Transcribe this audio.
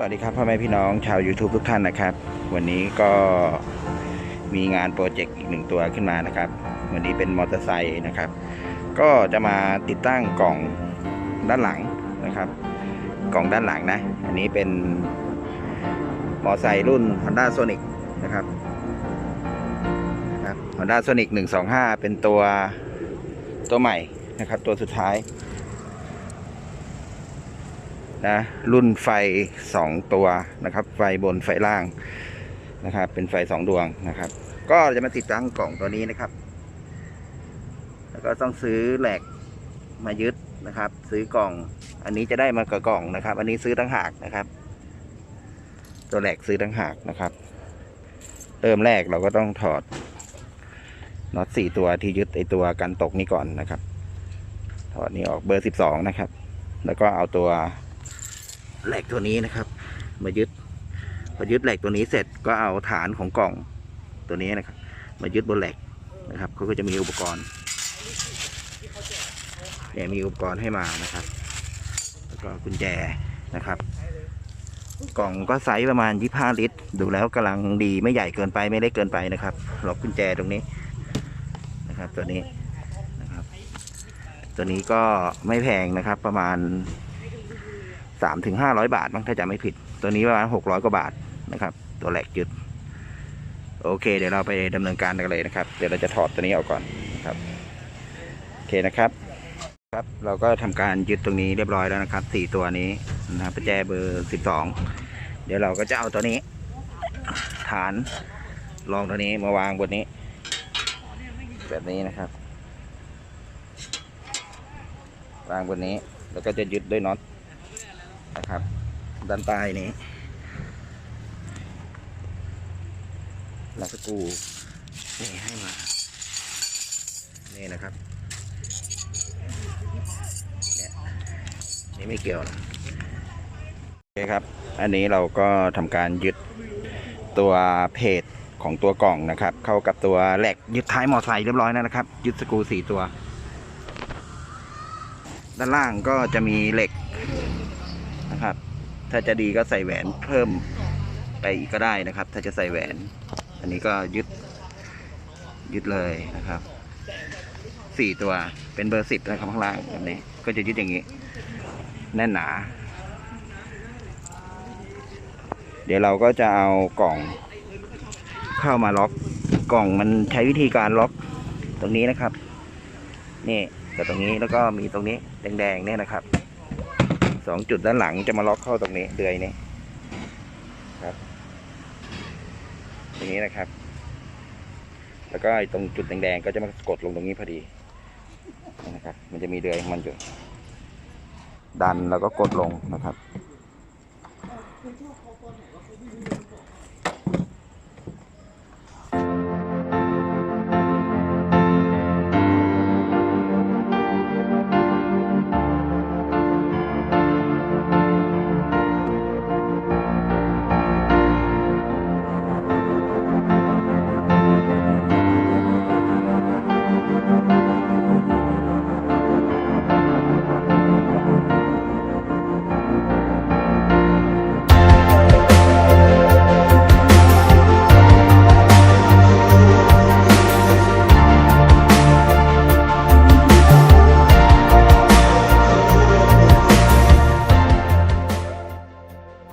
สวัสดีครับพ่อแม่พี่น้องชาว YouTube ทุกท่านนะครับ วันนี้ก็มีงานโปรเจกต์อีกหนึ่งตัวขึ้นมานะครับ วันนี้เป็นมอเตอร์ไซค์นะครับ ก็จะมาติดตั้งกล่องด้านหลังนะครับ กล่องด้านหลังนะ อันนี้เป็นมอเตอร์ไซค์รุ่น Honda Sonic นะครับนะครับ Honda Sonic 125 เป็นตัวตัวใหม่นะครับ ตัวสุดท้าย นะ รุ่นไฟ 2 ตัวนะครับ ไฟบนไฟล่างนะครับ เป็นไฟ 2 ดวงนะครับ ก็จะมาติดตั้งกล่องตัวนี้นะครับ แล้วก็ต้องซื้อแหลกมายึดนะครับ ซื้อกล่อง อันนี้จะได้มากับกล่องนะครับ อันนี้ซื้อตั้งหากนะครับ ตัวแหลกซื้อตั้งหากนะครับ เริ่มแรกเราก็ต้องถอดน็อตสี่ตัวที่ยึดไอตัวกันตกนี้ก่อนนะครับ ถอดนี้ออกเบอร์สิบสองนะครับ แล้วก็เอาตัว แหลกตัวนี้นะครับ มายึดพอยึดแหลกตัวนี้เสร็จก็เอาฐานของกล่องตัวนี้นะครับ มายึดบนแหลกนะครับเขาก็จะมีอุปกรณ์เนี่ยมีอุปกรณ์ให้มานะครับ แล้วก็กุญแจนะครับ กล่องก็ไซส์ประมาณ25ลิตร ดูแล้วกำลังดีไม่ใหญ่เกินไปไม่เล็กเกินไปนะครับล็อกกุญแจตรงนี้นะครับตัวนี้นะครับ ตัวนี้ก็ไม่แพงนะครับประมาณ สามถึงห้าร้อยบาทมั้งถ้าจะไม่ผิด ตัวนี้ประมาณหกร้อยกว่าบาทนะครับ ตัวแหลกยึด โอเค เดี๋ยวเราไปดำเนินการกันเลยนะครับ เดี๋ยวเราจะถอดตัวนี้ออกก่อนนะครับโอเคนะครับครับเราก็ทำการยึดตรงนี้เรียบร้อยแล้วนะครับสี่ตัวนี้นะครับประแจเบอร์สิบสองเดี๋ยวเราก็จะเอาตัวนี้ ฐานรองตัวนี้มาวางบนนี้ แบบนี้นะครับวางบนนี้แล้วก็จะยึดด้วยน็อต ครับ ด้านใต้นี้ล้วก็กูนี่ให้มา นี่นะครับเนี่ยนี่ไม่เกี่ยวนะโอเคครับ อันนี้เราก็ทำการยึดตัวเพจของตัวกล่องนะครับ เข้ากับตัวแหลกยึดท้ายมอไซค์เรียบร้อยแล้วนะครับ ยึดสกูสี่ตัว ด้านล่างก็จะมีเหล็ก นะครับ ถ้าจะดีก็ใส่แหวนเพิ่มไปอีกก็ได้นะครับ ถ้าจะใส่แหวน อันนี้ก็ยึดยึดเลยนะครับสี่ตัวเป็นเบอร์สิบนะครับข้างล่างแบบนี้ก็จะยึดอย่างนี้ แน่นหนา เดี๋ยวเราก็จะเอากล่อง เข้ามาล็อกกล่องมันใช้วิธีการล็อกตรงนี้นะครับ นี่กับตรงนี้แล้วก็มีตรงนี้แดงๆเนี่ยนะครับ สองจุดด้านหลังจะมาล็อกเข้าตรงนี้เดือยนี้ครับตรงนี้นะครับ แล้วก็ตรงจุดแดงๆก็จะมากดลงตรงนี้พอดีนะครับ มันจะมีเดือยของมันอยู่ดันแล้วก็กดลงนะครับ